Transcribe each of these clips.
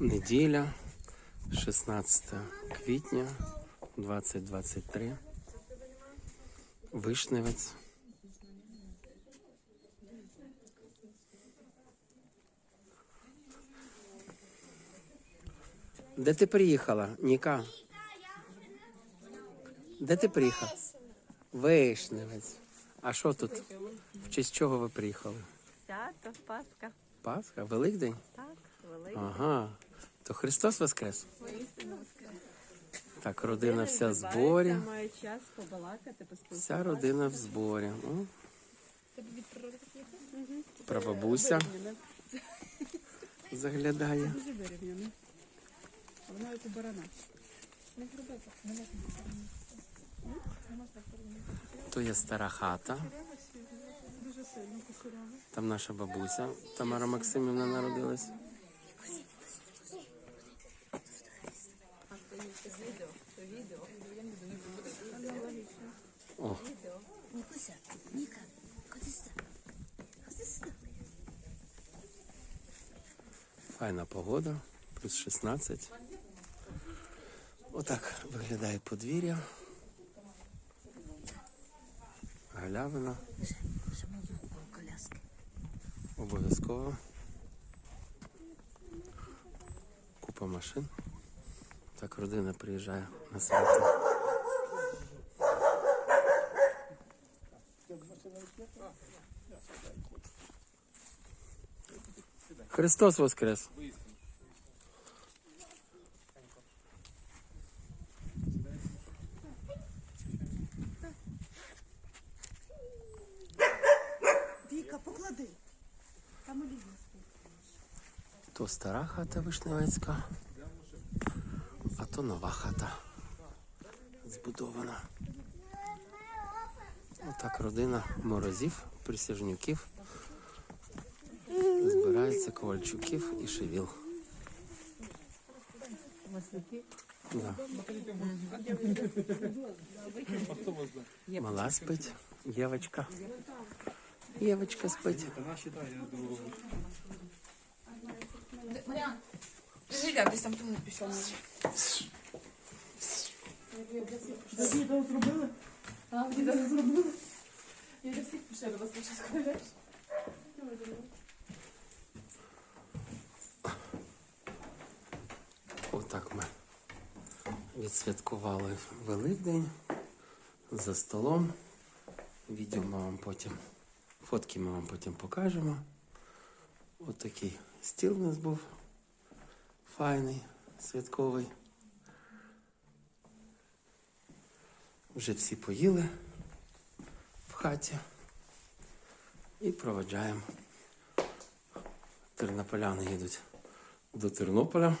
Неділя, 16 квітня 2023. Вишневець. Де ти приїхала, Ніка? Де ти приїхала? Вишневець. А що тут? В честь чого ви приїхали? Свято, Пасха. Пасха? Великдень? Так, великий. Ага. То Христос Воскрес? Так, родина вся в зборі. Вся родина в зборі. О, Прабабуся заглядає. Дуже вирівняно. Барана. То є стара хата. Там наша бабуся Тамара Максимівна народилась. О. Файна погода, плюс 16. Отак виглядає подвір'я. Галявина. Обов'язково. Купа машин. Так родина приїжджає на свято. Христос Воскрес! Віка, поклади. Там олів'я. То стара хата Вишневецька, то нова хата збудована. Отак родина морозів, присяжнюків. Збирається Ковальчуків і Шевіл. Да. Мала спить, Євочка. Євочка спить. Жиля десь там туалет пішов. Відео зробили? А, відео зробили? Я до всіх пішла до вас зараз скажеш. Отак ми відсвяткували Великдень за столом. Відео ми вам потім, фотки ми вам потім покажемо. Отакий стіл у нас був файний, святковий. Вже всі поїли в хаті і проведжаємо. Тернополяни їдуть до Тернополя.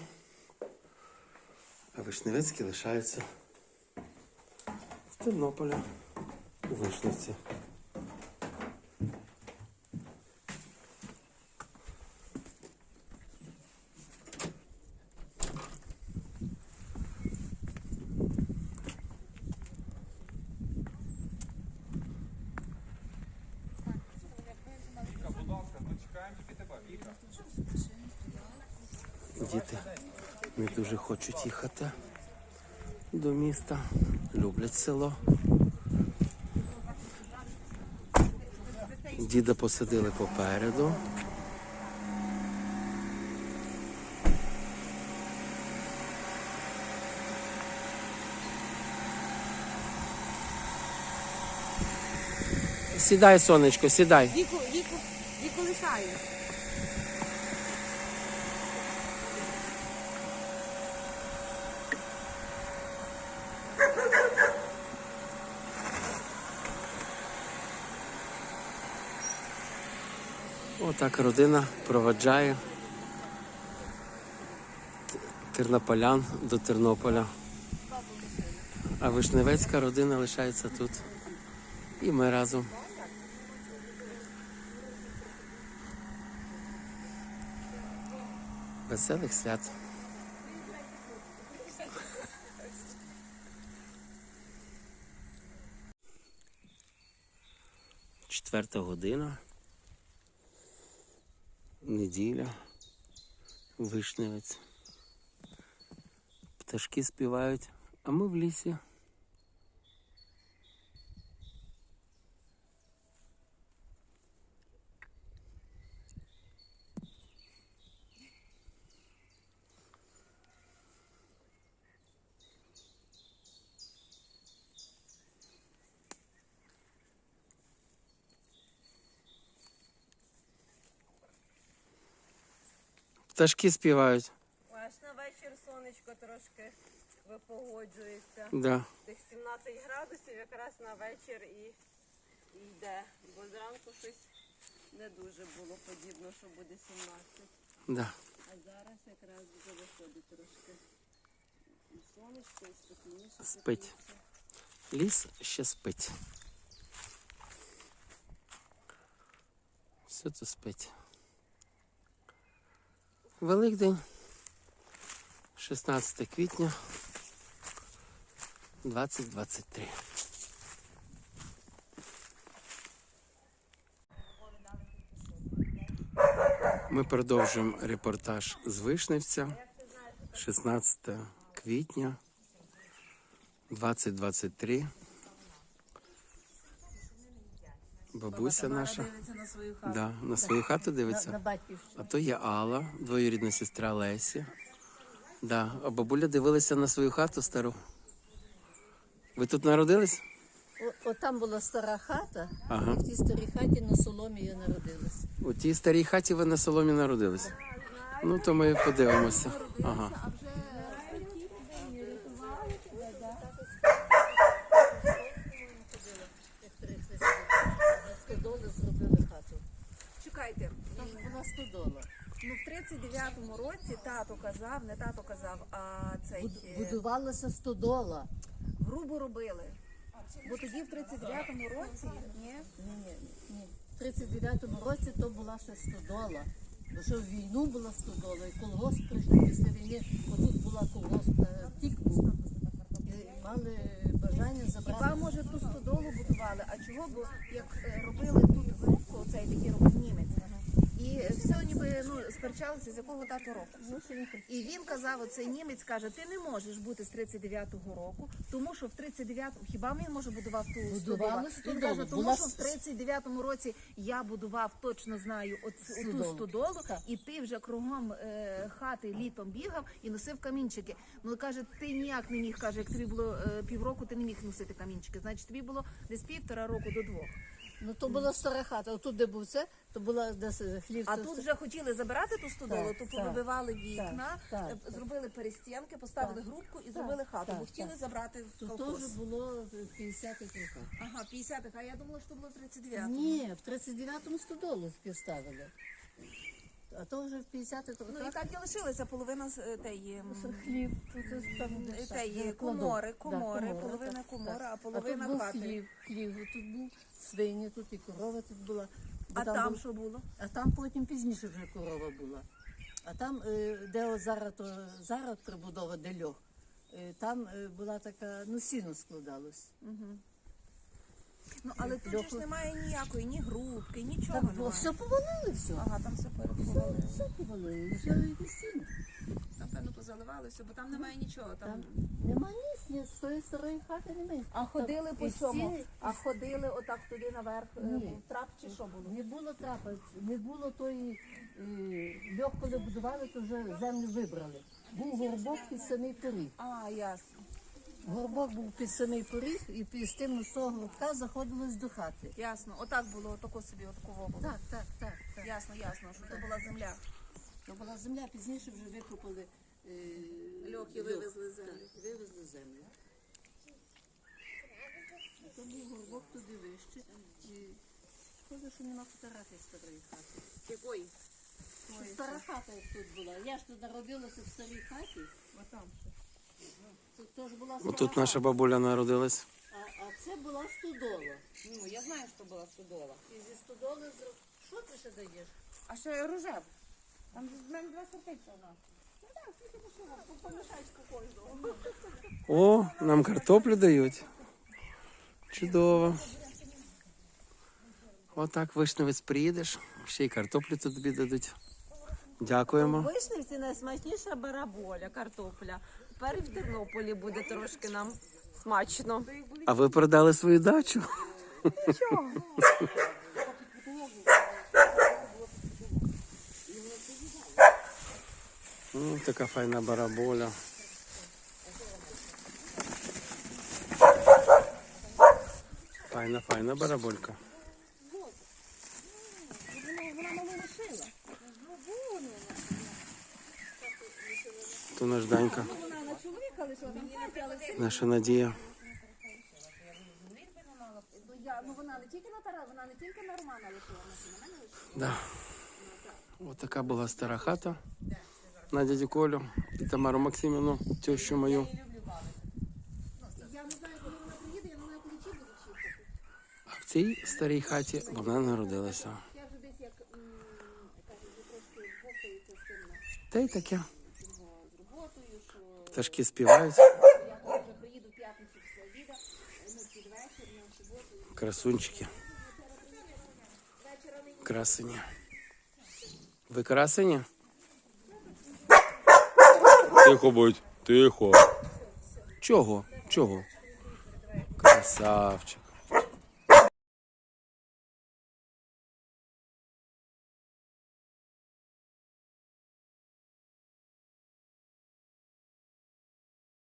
А Вишневецькі лишаються в Тернополі у Вишниці. Діти не дуже хочуть їхати до міста, люблять село. Діда посадили попереду. Сідай, сонечко, сідай. Віку, віку, віку лишаю. Отак родина проведжає тернополян до Тернополя. А Вишневецька родина лишається тут. І ми разом. Веселих свят. Четверта година неділя, вишневець. Пташки співають, а ми в лісі. Пташки співають. Аж на вечір сонечко трошки випогоджується. Да. Тих 17 градусів якраз на вечір і, і йде. Бо зранку щось не дуже було подібно, що буде 17. Да. А зараз якраз вже виходить трошки. І сонечко, і спокійніше. Спить. тепліше. Ліс ще спить. Все тут спить. Великдень. 16 квітня 2023. Ми продовжуємо репортаж з Вишневця. 16 квітня 2023. Бабуся наша Дивиться на свою хату. да, на свою хату дивиться. на. А то є Алла, двоюрідна сестра Лесі. Да. А бабуля дивилася на свою хату стару. Ви тут народились? О, от там була стара хата, Ага. і в тій старій хаті на соломі я народилась. У тій старій хаті ви на соломі народились. Ну, то ми подивимося. Ага. 29-му році тато казав, не тато казав, а цей е, будувалася стодола. Грубо робили. Бо тоді в 39-му році ні? Ні, ні. В 39-му році то була ще стодола. Бо що в війну була стодола, і колгосп прийшли після війни, отут була колгосп, е, тік був. І мали бажання забрати. Хіба, може, ту стодолу будували, а чого? Бо як е, робили тут грубку, оцей такий робив німець і все ніби ну сперечалися, з якого дату року. І він казав, оцей німець каже, ти не можеш бути з 39-го року, тому що в 39-му, хіба він може будував ту Будували стодолу? Він каже, тому що в 39-му році я будував, точно знаю, оцю ту стодолу, і ти вже кругом е, хати літом бігав і носив камінчики. Ну каже, ти ніяк не міг, каже, як тобі було е, півроку, ти не міг носити камінчики. Значить, тобі було десь півтора року до двох. Ну то була стара хата. Отут, де був це, то була десь хлів. А тут вже хотіли забирати ту стодолу, Так, то так, повибивали вікна, так, е, так. зробили перестінки, поставили грубку і зробили хату, так, бо хотіли так. забрати в Тут колхоз. було в 50-х роках. Ага, 50-х, а я думала, що було в 39-му. Ні, в 39-му стодолу поставили. А то вже в 50-х Ну і так і лишилася половина з е, теї м, Хліб, тут там е, так, теї комори, комори, половина так, комори, а половина тут був хати. хлів, хлів, тут був свині, тут і корова тут була. Бо А там був- що було? А там потім пізніше вже корова була. А там, е, де от зараз, то, зараз прибудова, де льох, е, там е, була така, ну, сіно складалось. Ну але тут же ж немає ніякої, ні грубки, нічого Так, бо немає. все повалили все. Ага, там все переховали. Все повалили, взяли і сіно. Напевно, позаливали все, бо там немає нічого. Там нема ніс, ні, з тої старої хати немає. А ходили по і цьому? всі- А ходили отак туди наверх, е, Ні. трап чи що було? Не було трапа, не було тої е, льох, коли будували, то вже землю вибрали. Був горбок під самий поріг. А, ясно. Горбок був під самий поріг, і під тим з того горбка заходилось до хати. Ясно. Отак було, отако собі, отаково було. Так, так, так. так. Ясно, ясно, що то була земля. То була земля, пізніше вже викопали е, Льох і вивезли землю. Так, вивезли землю. То був горбок туди вище. І шкода, що нема фотографій старої хати. Якої? Стара хата як тут була. Я ж тут народилася в старій хаті. Отам. Тут теж була стара Тут наша бабуля народилась. А, а це була стодола. Ну, я знаю, що була стодола. І зі стодоли зро... Що ти ще даєш? А ще рожев. Там з мене два сердечка у нас. Ну так, кожного. О, нам картоплю дають. Чудово. Отак вишневець приїдеш, ще й картоплю тобі дадуть. Дякуємо. Вишневці найсмачніша бараболя, картопля. Тепер і в Тернополі буде трошки нам смачно. А ви продали свою дачу? Ну, така файна бараболя. Файна, файна бараболька. То наш Данька. Наша Надія. Ну вона не тільки на Тарас, вона не тільки на така була стара хата на дядю Колю і Тамару Максимівну, тещу мою. Я не знаю, коли вона приїде, я не знаю. А в цій старій хаті вона народилася. Я вже десь як кажуть, трошки бовтається з Та й таке. На співають. Красунчики. Красені. Ви красені? Тихо будь, тихо. Чого? Чого? Красавчик.